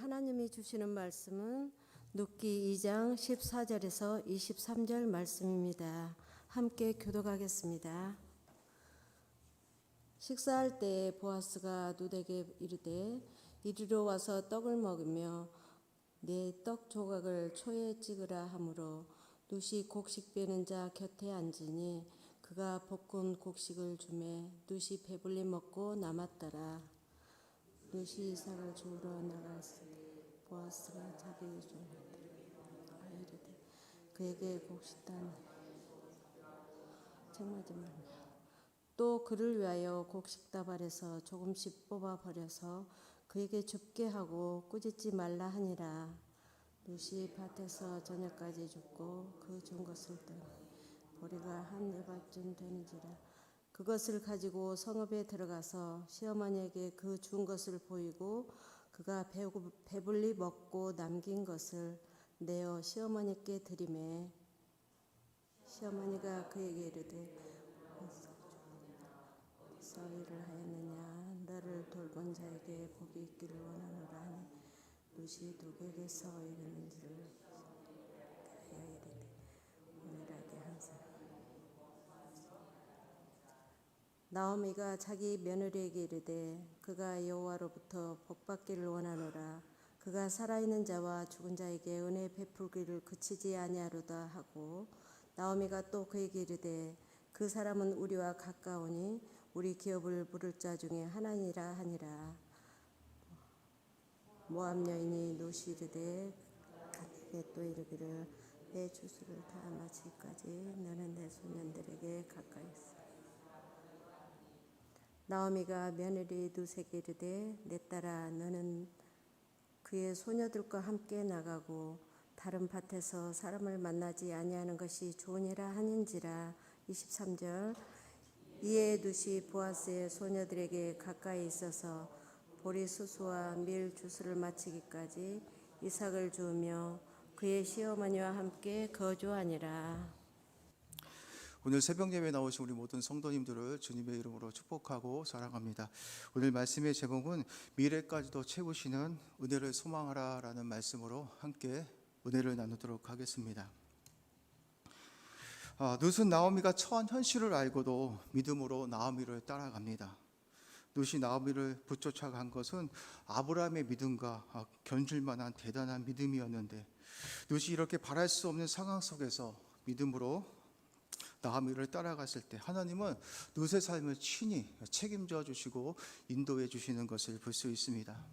하나님이 주시는 말씀은 눕기 2장 14절에서 23절 말씀입니다. 함께 교독하겠습니다. 식사할 때 보아스가 누에게 이르되 이리로 와서 떡을 먹으며 내 떡 조각을 초에 찍으라 하므로 누시 곡식 빼는 자 곁에 앉으니 그가 볶은 곡식을 주매 누시 배불리 먹고 남았더라. 누시 이삭을 주우러 나갔을 때 보아스가 자기 손을 이르되 그에게 곡식단 책맞이 말며 또 그를 위하여 곡식다발에서 조금씩 뽑아 버려서 그에게 줍게 하고 꾸짖지 말라 하니라. 누시 밭에서 저녁까지 죽고 그 준 것을 떠니 보리가 한 에바쯤 되는지라 그것을 가지고 성읍에 들어가서 시어머니에게 그 준 것을 보이고 그가 배불리 먹고 남긴 것을 내어 시어머니께 드리매 시어머니가 그에게 이르되 어디서 일을 하였느냐? 너를 돌본 자에게 복이 있기를 원하노라 하니 루시 누구에게서 이르는지를 하여 이르되 오늘하게 항상 나오미가 자기 며느리에게 이르되 그가 여호와로부터 복받기를 원하노라. 그가 살아있는 자와 죽은 자에게 은혜 베풀기를 그치지 아니하로다 하고 나오미가 또 그에게 이르되 그 사람은 우리와 가까우니 우리 기업을 부를 자 중에 하나니라 하니라. 모압 여인이 노시 이르되 가에게 또 이르기를 내 주수를 다 마치기까지 너는 내 소년들에게 가까이 있어 나오미가 며느리 누세게 이르되 내 딸아 너는 그의 소녀들과 함께 나가고 다른 밭에서 사람을 만나지 아니하는 것이 좋으니라 하는지라. 23절. 이에 누시 보아스의 소녀들에게 가까이 있어서 보리 수수와 밀 주스를 마치기까지 이삭을 주우며 그의 시어머니와 함께 거주하니라 오늘 새벽 예배 나오신 우리 모든 성도님들을 주님의 이름으로 축복하고 사랑합니다. 오늘 말씀의 제목은 미래까지도 채우시는 은혜를 소망하라라는 말씀으로 함께 은혜를 나누도록 하겠습니다. 아, 룻은 나오미가 처한 현실을 알고도 믿음으로 나오미를 따라갑니다. 룻이 나오미를 붙쫓아간 것은 아브라함의 믿음과 아, 견줄 만한 대단한 믿음이었는데 룻이 이렇게 바랄 수 없는 상황 속에서 믿음으로 나아미를 따라갔을 때 하나님은 룻의 삶을 친히 책임져 주시고 인도해 주시는 것을 볼 수 있습니다.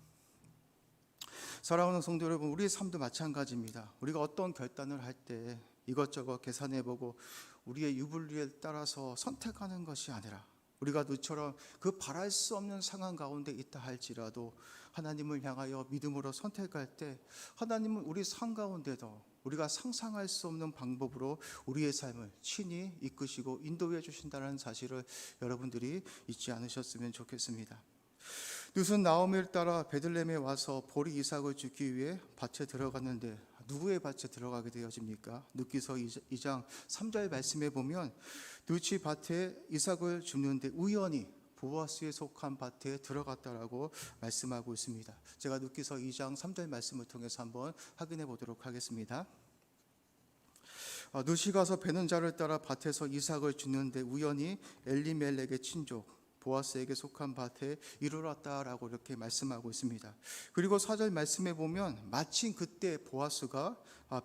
사랑하는 성도 여러분, 우리의 삶도 마찬가지입니다. 우리가 어떤 결단을 할 때 이것저것 계산해 보고 우리의 유불리에 따라서 선택하는 것이 아니라 우리가 누처럼 그 바랄 수 없는 상황 가운데 있다 할지라도 하나님을 향하여 믿음으로 선택할 때 하나님은 우리 삶 가운데도 우리가 상상할 수 없는 방법으로 우리의 삶을 친히 이끄시고 인도해 주신다는 사실을 여러분들이 잊지 않으셨으면 좋겠습니다. 룻은 나오미를 따라 베들렘에 와서 보리 이삭을 주기 위해 밭에 들어갔는데 누구의 밭에 들어가게 되어집니까? 룻기서 2장 3절 말씀에 보면 룻이 밭에 이삭을 줍는데 우연히 보아스에 속한 밭에 들어갔다라고 말씀하고 있습니다. 제가 룻기서 2장 3절 말씀을 통해서 한번 확인해 보도록 하겠습니다. 누시 가서 베는 자를 따라 밭에서 이삭을 주는데 우연히 엘리멜렉의 친족 보아스에게 속한 밭에 이르렀다라고 이렇게 말씀하고 있습니다. 그리고 사절 말씀에 보면 마침 그때 보아스가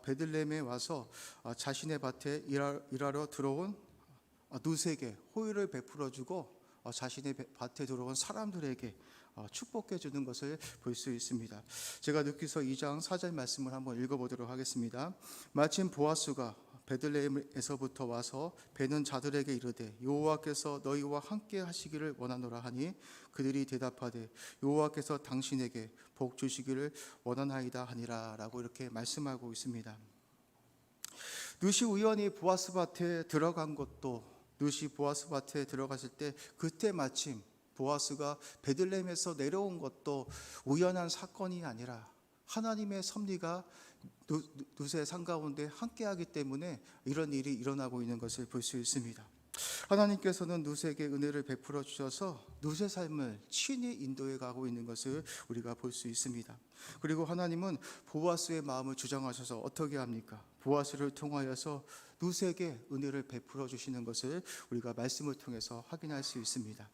베들렘에 와서 자신의 밭에 일하러 들어온 누세에게 호의를 베풀어 주고 자신의 밭에 들어온 사람들에게 축복해 주는 것을 볼 수 있습니다. 제가 느끼서 2장 4절 말씀을 한번 읽어보도록 하겠습니다. 마침 보아스가 베들레헴에서부터 와서 베는 자들에게 이르되 여호와께서 너희와 함께 하시기를 원하노라 하니 그들이 대답하되 여호와께서 당신에게 복 주시기를 원하나이다 하니라라고 이렇게 말씀하고 있습니다. 누시 우연히 보아스 밭에 들어간 것도 누시 보아스 밭에 들어갔을 때 그때 마침 보아스가 베들레헴에서 내려온 것도 우연한 사건이 아니라 하나님의 섭리가 누세 상 가운데 함께하기 때문에 이런 일이 일어나고 있는 것을 볼 수 있습니다. 하나님께서는 누세에게 은혜를 베풀어 주셔서 누세 삶을 친히 인도해 가고 있는 것을 우리가 볼 수 있습니다. 그리고 하나님은 보아스의 마음을 주장하셔서 어떻게 합니까? 보아스를 통하여서 누세에게 은혜를 베풀어 주시는 것을 우리가 말씀을 통해서 확인할 수 있습니다.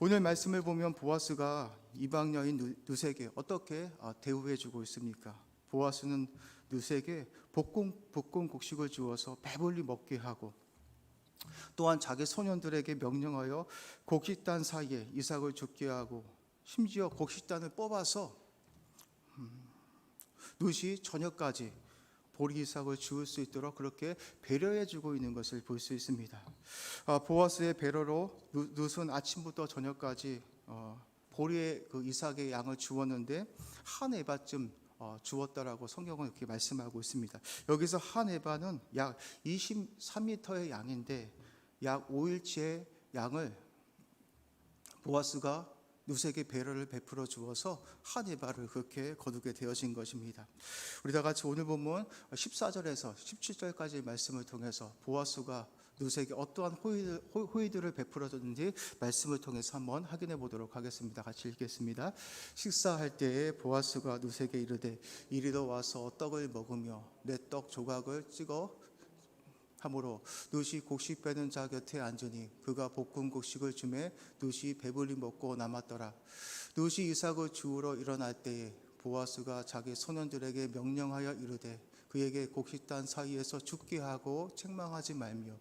오늘 말씀을 보면 보아스가 이방 여인 누- 누세에게 어떻게 아, 대우해 주고 있습니까? 보아스는 누세에게 볶음 볶음 곡식을 주어서 배불리 먹게 하고 또한 자기 소년들에게 명령하여 곡식단 사이에 이삭을 죽게 하고 심지어 곡식단을 뽑아서 음, 누시 저녁까지 보리 이삭을 주울 수 있도록 그렇게 배려해 주고 있는 것을 볼 수 있습니다. 아, 보아스의 배려로 누- 룻은 아침부터 저녁까지 어, 보리의 그 이삭의 양을 주었는데 한 에바쯤 어, 주었다라고 성경은 이렇게 말씀하고 있습니다. 여기서 한 에바는 약 23m의 양인데 약 5일치의 양을 보아스가 누세에게 배려를 베풀어 주어서 한 에바를 그렇게 거두게 되어진 것입니다. 우리 다 같이 오늘 보면 14절에서 17절까지 말씀을 통해서 보아스가 누세에게 어떠한 호의, 호의들을 베풀어 줬는지 말씀을 통해서 한번 확인해 보도록 하겠습니다. 같이 읽겠습니다. 식사할 때에 보아스가 누세에게 이르되 이리로 와서 떡을 먹으며 내 떡 조각을 찍어 함으로 누시 곡식 빼는 자 곁에 앉으니 그가 볶은 곡식을 주매 누시 배불리 먹고 남았더라. 누시 이삭을 주우러 일어날 때에 보아스가 자기 소년들에게 명령하여 이르되 그에게 곡식단 사이에서 죽게 하고 책망하지 말며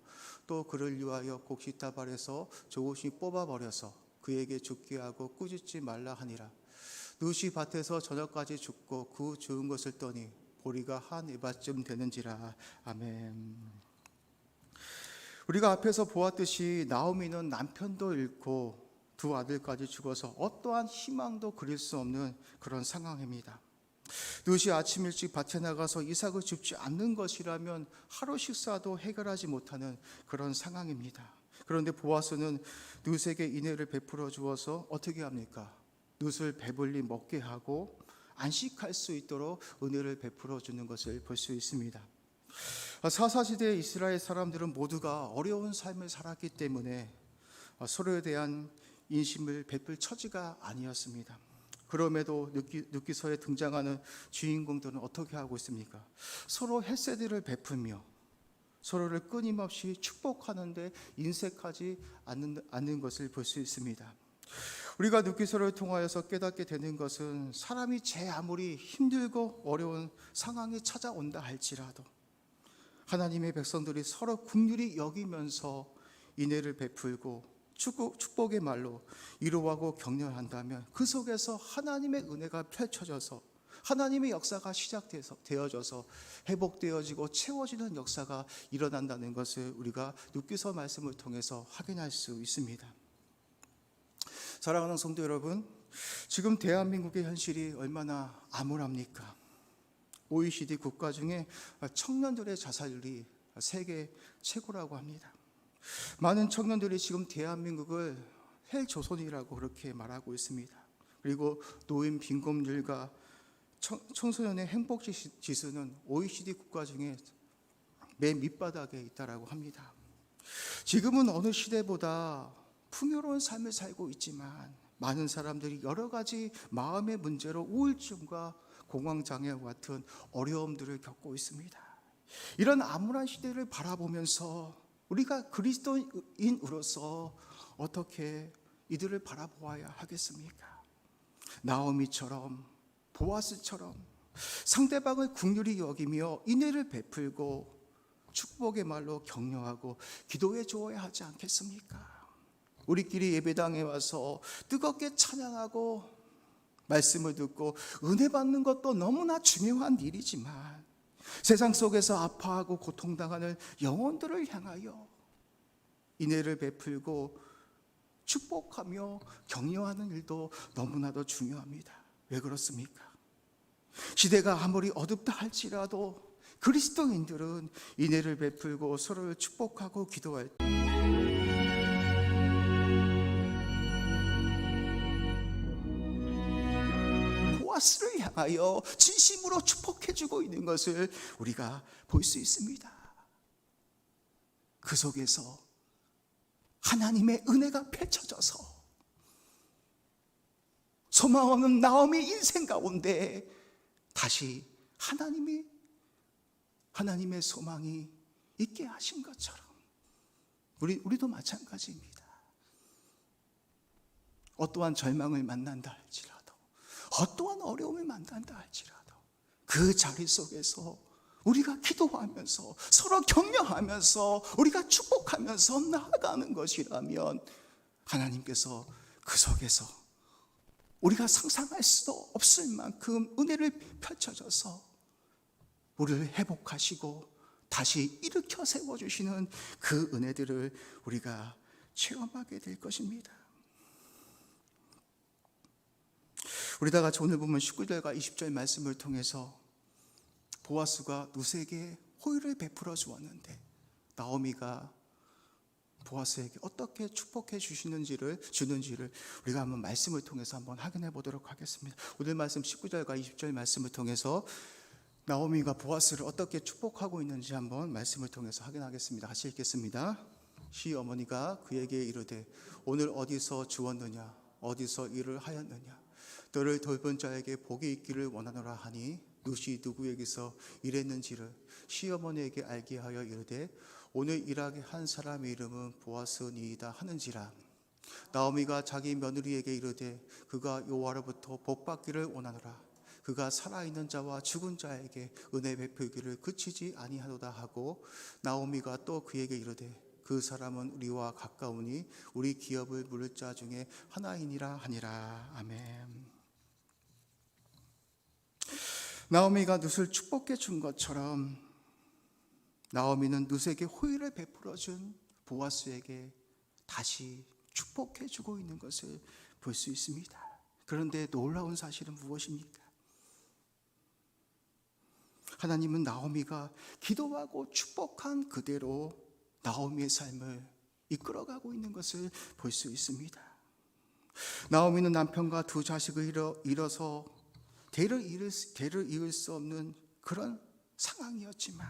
또 그를 위하여 곡식다발에서 조금씩 뽑아버려서 그에게 죽게 하고 꾸짖지 말라 하니라. 누시 밭에서 저녁까지 죽고 그 주운 것을 떠니 보리가 한 에바쯤 되는지라. 아멘. 우리가 앞에서 보았듯이 나오미는 남편도 잃고 두 아들까지 죽어서 어떠한 희망도 그릴 수 없는 그런 상황입니다. 누시 아침 일찍 밭에 나가서 이삭을 줍지 않는 것이라면 하루 식사도 해결하지 못하는 그런 상황입니다. 그런데 보아스는 누스에게 인애를 베풀어 주어서 어떻게 합니까? 누스를 배불리 먹게 하고 안식할 수 있도록 은혜를 베풀어 주는 것을 볼 수 있습니다. 사사시대 이스라엘 사람들은 모두가 어려운 삶을 살았기 때문에 서로에 대한 인심을 베풀 처지가 아니었습니다. 그럼에도 느끼, 느끼서에 등장하는 주인공들은 어떻게 하고 있습니까? 서로 헬세들을 베풀며 서로를 끊임없이 축복하는데 인색하지 않는, 않는 것을 볼 수 있습니다. 우리가 느끼서를 통하여서 깨닫게 되는 것은 사람이 제 아무리 힘들고 어려운 상황이 찾아온다 할지라도 하나님의 백성들이 서로 긍휼히 여기면서 인애를 베풀고 축복, 축복의 말로 위로하고 격려한다면 그 속에서 하나님의 은혜가 펼쳐져서 하나님의 역사가 시작돼서 되어져서 회복되어지고 채워지는 역사가 일어난다는 것을 우리가 눕기서 말씀을 통해서 확인할 수 있습니다. 사랑하는 성도 여러분, 지금 대한민국의 현실이 얼마나 암울합니까? OECD 국가 중에 청년들의 자살률이 세계 최고라고 합니다. 많은 청년들이 지금 대한민국을 헬조선이라고 그렇게 말하고 있습니다. 그리고 노인 빈곤율과 청, 청소년의 행복 지수는 OECD 국가 중에 맨 밑바닥에 있다라고 합니다. 지금은 어느 시대보다 풍요로운 삶을 살고 있지만 많은 사람들이 여러 가지 마음의 문제로 우울증과 공황장애와 같은 어려움들을 겪고 있습니다. 이런 암울한 시대를 바라보면서 우리가 그리스도인으로서 어떻게 이들을 바라보아야 하겠습니까? 나오미처럼 보아스처럼 상대방을 국률이 여기며 인애를 베풀고 축복의 말로 격려하고 기도해 주어야 하지 않겠습니까? 우리끼리 예배당에 와서 뜨겁게 찬양하고 말씀을 듣고 은혜 받는 것도 너무나 중요한 일이지만 세상 속에서 아파하고 고통당하는 영혼들을 향하여 인애를 베풀고 축복하며 격려하는 일도 너무나도 중요합니다. 왜 그렇습니까? 시대가 아무리 어둡다 할지라도 그리스도인들은 인애를 베풀고 서로를 축복하고 기도할 때 보아스를 향하여 진심으로 축복해주고 있는 것을 우리가 볼 수 있습니다. 그 속에서 하나님의 은혜가 펼쳐져서 소망 없는 나오미 인생 가운데 다시 하나님이 하나님의 소망이 있게 하신 것처럼 우리 우리도 마찬가지입니다. 어떠한 절망을 만난다 할지라도 어떠한 어려움을 만난다 할지라도 그 자리 속에서 우리가 기도하면서 서로 격려하면서 우리가 축복하면서 나아가는 것이라면 하나님께서 그 속에서 우리가 상상할 수도 없을 만큼 은혜를 펼쳐줘서 우리를 회복하시고 다시 일으켜 세워주시는 그 은혜들을 우리가 체험하게 될 것입니다. 우리 다 같이 오늘 보면 19절과 20절 말씀을 통해서 보아스가 누세에게 호의를 베풀어 주었는데 나오미가 보아스에게 어떻게 축복해 주시는지를 주는지를 우리가 한번 말씀을 통해서 한번 확인해 보도록 하겠습니다. 오늘 말씀 19절과 20절 말씀을 통해서 나오미가 보아스를 어떻게 축복하고 있는지 한번 말씀을 통해서 확인하겠습니다. 같이 읽겠습니다. 시 어머니가 그에게 이르되 오늘 어디서 주었느냐 어디서 일을 하였느냐 너를 돌본 자에게 복이 있기를 원하노라 하니 누시 누구에게서 일했는지를 시어머니에게 알게 하여 이르되 오늘 일하게 한 사람의 이름은 보아스니이다 하는지라. 나오미가 자기 며느리에게 이르되 그가 여호와로부터 복 받기를 원하노라. 그가 살아있는 자와 죽은 자에게 은혜 베풀기를 그치지 아니하도다 하고 나오미가 또 그에게 이르되 그 사람은 우리와 가까우니 우리 기업을 물을 자 중에 하나이니라 하니라. 아멘. 나오미가 룻을 축복해 준 것처럼 나오미는 룻에게 호의를 베풀어 준 보아스에게 다시 축복해 주고 있는 것을 볼 수 있습니다. 그런데 놀라운 사실은 무엇입니까? 하나님은 나오미가 기도하고 축복한 그대로 나오미의 삶을 이끌어가고 있는 것을 볼 수 있습니다. 나오미는 남편과 두 자식을 잃어, 잃어서 대를 이을, 대를 이을 수 없는 그런 상황이었지만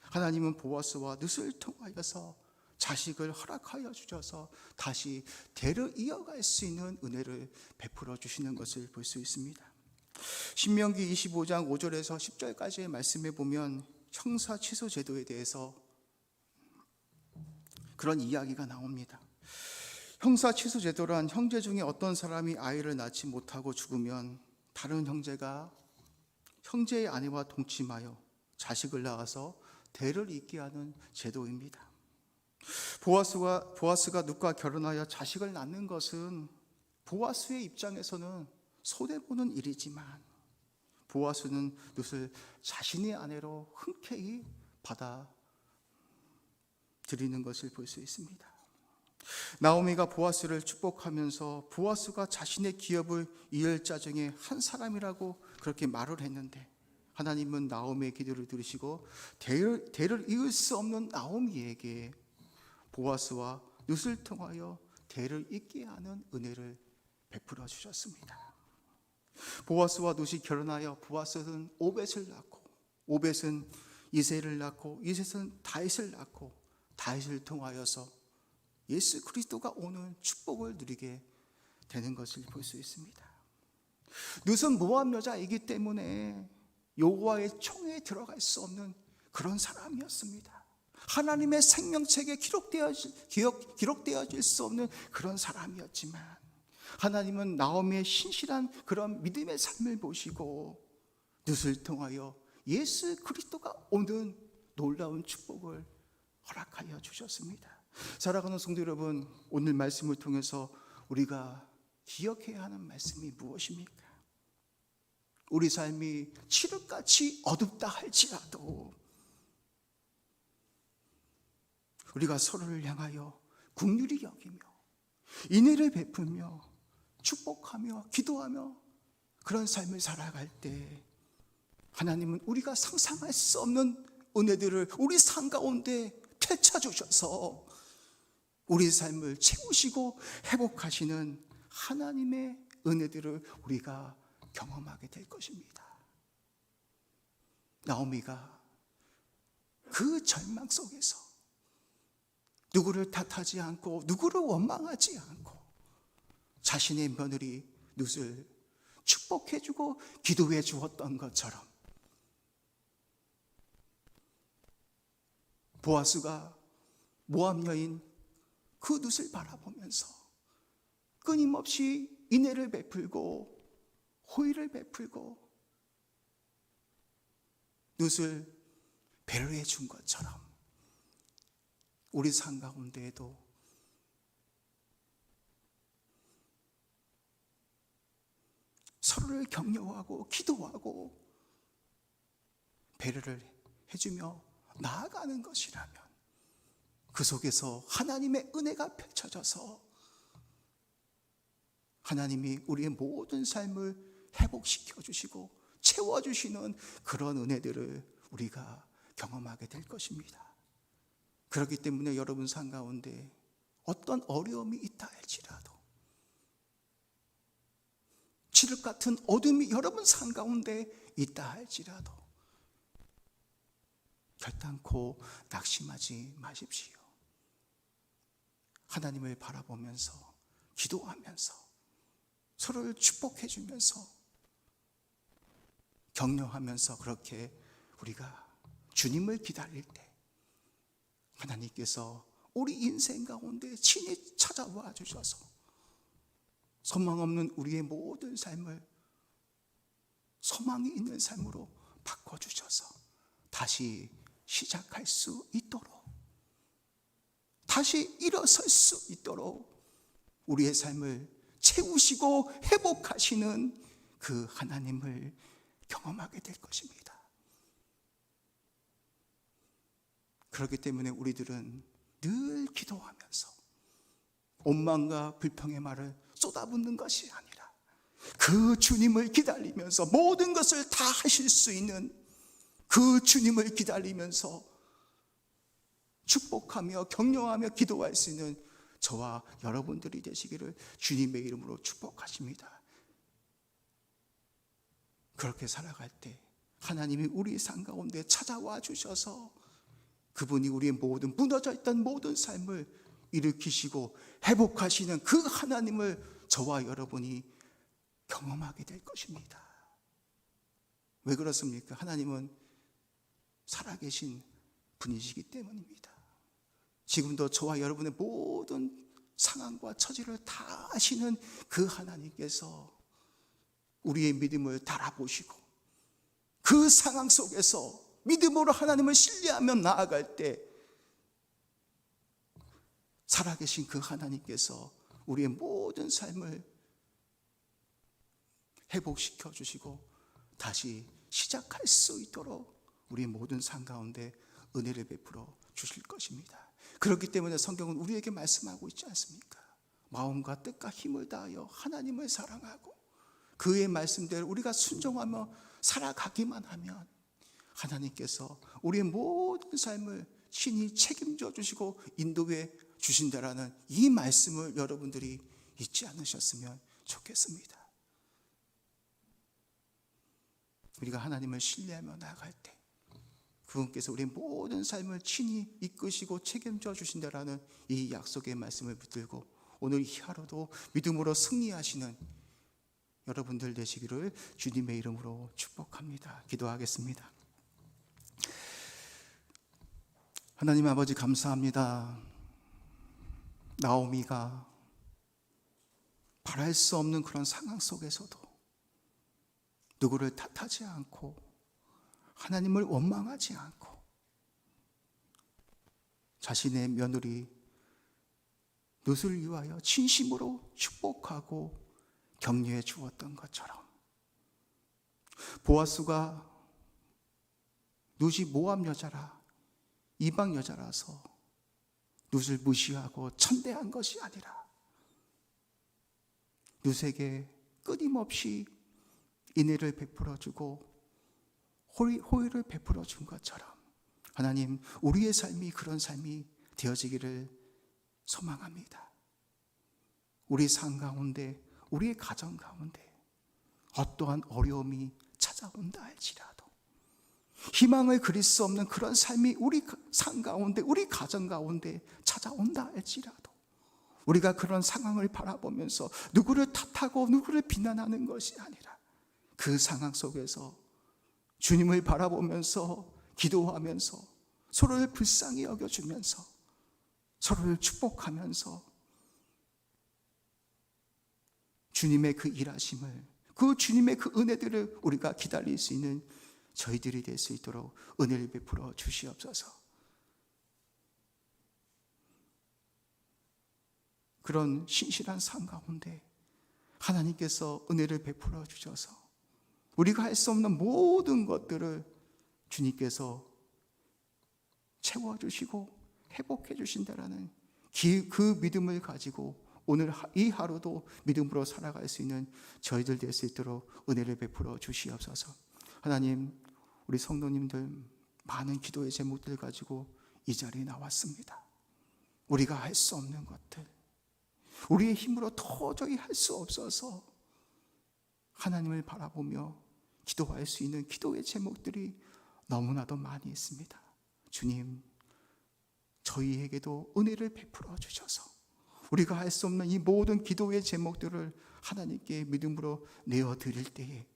하나님은 보아스와 룻을 통하여서 자식을 허락하여 주셔서 다시 대를 이어갈 수 있는 은혜를 베풀어 주시는 것을 볼 수 있습니다. 신명기 25장 5절에서 10절까지의 말씀에 보면 형사 취소 제도에 대해서 그런 이야기가 나옵니다. 형사 취소 제도란 형제 중에 어떤 사람이 아이를 낳지 못하고 죽으면 다른 형제가 형제의 아내와 동침하여 자식을 낳아서 대를 잇게 하는 제도입니다. 보아스가 보아스가 누가 결혼하여 자식을 낳는 것은 보아스의 입장에서는 손해 보는 일이지만 보아스는 룻을 자신의 아내로 흔쾌히 받아 드리는 것을 볼 수 있습니다. 나오미가 보아스를 축복하면서 보아스가 자신의 기업을 이을 자 중에 한 사람이라고 그렇게 말을 했는데 하나님은 나오미의 기도를 들으시고 대를, 대를 이을 수 없는 나오미에게 보아스와 룻을 통하여 대를 잇게 하는 은혜를 베풀어 주셨습니다. 보아스와 룻이 결혼하여 보아스는 오벳을 낳고 오벳은 이세를 낳고 이셋은 다윗을 낳고 다윗을 통하여서 예수 그리스도가 오는 축복을 누리게 되는 것을 볼 수 있습니다. 룻은 모함 여자이기 때문에 여호와의 총에 들어갈 수 없는 그런 사람이었습니다. 하나님의 생명책에 기록되어질, 기록, 기록되어질 수 없는 그런 사람이었지만 하나님은 나오미의 신실한 그런 믿음의 삶을 보시고 룻을 통하여 예수 그리스도가 오는 놀라운 축복을 허락하여 주셨습니다. 사랑하는 성도 여러분, 오늘 말씀을 통해서 우리가 기억해야 하는 말씀이 무엇입니까? 우리 삶이 칠흑같이 어둡다 할지라도 우리가 서로를 향하여 국률이 여기며 인애를 베풀며 축복하며 기도하며 그런 삶을 살아갈 때 하나님은 우리가 상상할 수 없는 은혜들을 우리 삶 가운데 주셔서 우리 삶을 채우시고 회복하시는 하나님의 은혜들을 우리가 경험하게 될 것입니다. 나오미가 그 절망 속에서 누구를 탓하지 않고 누구를 원망하지 않고 자신의 며느리 룻을 축복해 주고 기도해 주었던 것처럼 보아스가 모함 여인 그 룻을 바라보면서 끊임없이 인애를 베풀고 호의를 베풀고 룻을 배려해 준 것처럼 우리 삶 가운데에도 서로를 격려하고 기도하고 배려를 해주며 나아가는 것이라면 그 속에서 하나님의 은혜가 펼쳐져서 하나님이 우리의 모든 삶을 회복시켜 주시고 채워 주시는 그런 은혜들을 우리가 경험하게 될 것입니다. 그렇기 때문에 여러분 삶 가운데 어떤 어려움이 있다 할지라도 칠흑 같은 어둠이 여러분 삶 가운데 있다 할지라도 결단코 낙심하지 마십시오. 하나님을 바라보면서 기도하면서 서로를 축복해 주면서 격려하면서 그렇게 우리가 주님을 기다릴 때 하나님께서 우리 인생 가운데 친히 찾아와 주셔서 소망 없는 우리의 모든 삶을 소망이 있는 삶으로 바꿔 주셔서 다시 시작할 수 있도록 다시 일어설 수 있도록 우리의 삶을 채우시고 회복하시는 그 하나님을 경험하게 될 것입니다. 그렇기 때문에 우리들은 늘 기도하면서 원망과 불평의 말을 쏟아붓는 것이 아니라 그 주님을 기다리면서 모든 것을 다 하실 수 있는 그 주님을 기다리면서 축복하며 격려하며 기도할 수 있는 저와 여러분들이 되시기를 주님의 이름으로 축복하십니다. 그렇게 살아갈 때 하나님이 우리 삶 가운데 찾아와 주셔서 그분이 우리의 모든 무너져 있던 모든 삶을 일으키시고 회복하시는 그 하나님을 저와 여러분이 경험하게 될 것입니다. 왜 그렇습니까? 하나님은 살아계신 분이시기 때문입니다. 지금도 저와 여러분의 모든 상황과 처지를 다 아시는 그 하나님께서 우리의 믿음을 달아보시고 그 상황 속에서 믿음으로 하나님을 신뢰하며 나아갈 때 살아계신 그 하나님께서 우리의 모든 삶을 회복시켜 주시고 다시 시작할 수 있도록 우리의 모든 삶 가운데 은혜를 베풀어 주실 것입니다. 그렇기 때문에 성경은 우리에게 말씀하고 있지 않습니까? 마음과 뜻과 힘을 다하여 하나님을 사랑하고 그의 말씀대로 우리가 순종하며 살아가기만 하면 하나님께서 우리의 모든 삶을 신이 책임져 주시고 인도해 주신다라는 이 말씀을 여러분들이 잊지 않으셨으면 좋겠습니다. 우리가 하나님을 신뢰하며 나아갈 때 그분께서 우리의 모든 삶을 친히 이끄시고 책임져 주신다라는 이 약속의 말씀을 붙들고 오늘 이 하루도 믿음으로 승리하시는 여러분들 되시기를 주님의 이름으로 축복합니다. 기도하겠습니다. 하나님 아버지 감사합니다. 나오미가 바랄 수 없는 그런 상황 속에서도 누구를 탓하지 않고 하나님을 원망하지 않고 자신의 며느리 룻을 위하여 진심으로 축복하고 격려해 주었던 것처럼 보아스가 룻이 모함 여자라 이방 여자라서 룻을 무시하고 천대한 것이 아니라 룻에게 끊임없이 인애를 베풀어 주고 호의, 호의를 베풀어 준 것처럼 하나님 우리의 삶이 그런 삶이 되어지기를 소망합니다. 우리 삶 가운데 우리의 가정 가운데 어떠한 어려움이 찾아온다 할지라도 희망을 그릴 수 없는 그런 삶이 우리 삶 가운데, 우리 가정 가운데 찾아온다 할지라도 우리가 그런 상황을 바라보면서 누구를 탓하고 누구를 비난하는 것이 아니라 그 상황 속에서 주님을 바라보면서 기도하면서 서로를 불쌍히 여겨주면서 서로를 축복하면서 주님의 그 일하심을 그 주님의 그 은혜들을 우리가 기다릴 수 있는 저희들이 될 수 있도록 은혜를 베풀어 주시옵소서. 그런 신실한 삶 가운데 하나님께서 은혜를 베풀어 주셔서 우리가 할 수 없는 모든 것들을 주님께서 채워주시고 회복해 주신다라는 기- 그 믿음을 가지고 오늘 하- 이 하루도 믿음으로 살아갈 수 있는 저희들 될 수 있도록 은혜를 베풀어 주시옵소서. 하나님, 우리 성도님들 많은 기도의 제목들 가지고 이 자리에 나왔습니다. 우리가 할 수 없는 것들, 우리의 힘으로 도저히 할 수 없어서 하나님을 바라보며 기도할 수 있는 기도의 제목들이 너무나도 많이 있습니다. 주님, 저희에게도 은혜를 베풀어 주셔서 우리가 할 수 없는 이 모든 기도의 제목들을 하나님께 믿음으로 내어 드릴 때에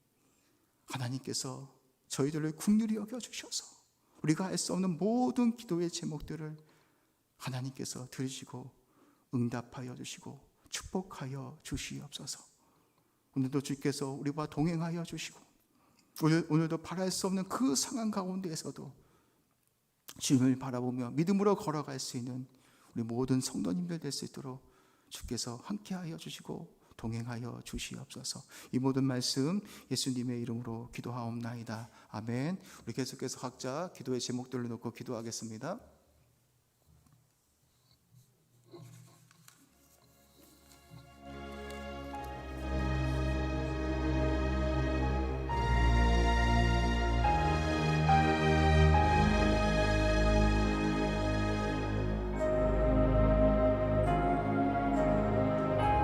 하나님께서 저희들을 국률이 여겨 주셔서 우리가 할 수 없는 모든 기도의 제목들을 하나님께서 들으시고 응답하여 주시고 축복하여 주시옵소서. 오늘도 주께서 우리와 동행하여 주시고 오늘, 오늘도 바랄 수 없는 그 상황 가운데에서도 주님을 바라보며 믿음으로 걸어갈 수 있는 우리 모든 성도님들 될 수 있도록 주께서 함께하여 주시고 동행하여 주시옵소서. 이 모든 말씀 예수님의 이름으로 기도하옵나이다. 아멘. 우리 계속해서 각자 기도의 제목들을 놓고 기도하겠습니다.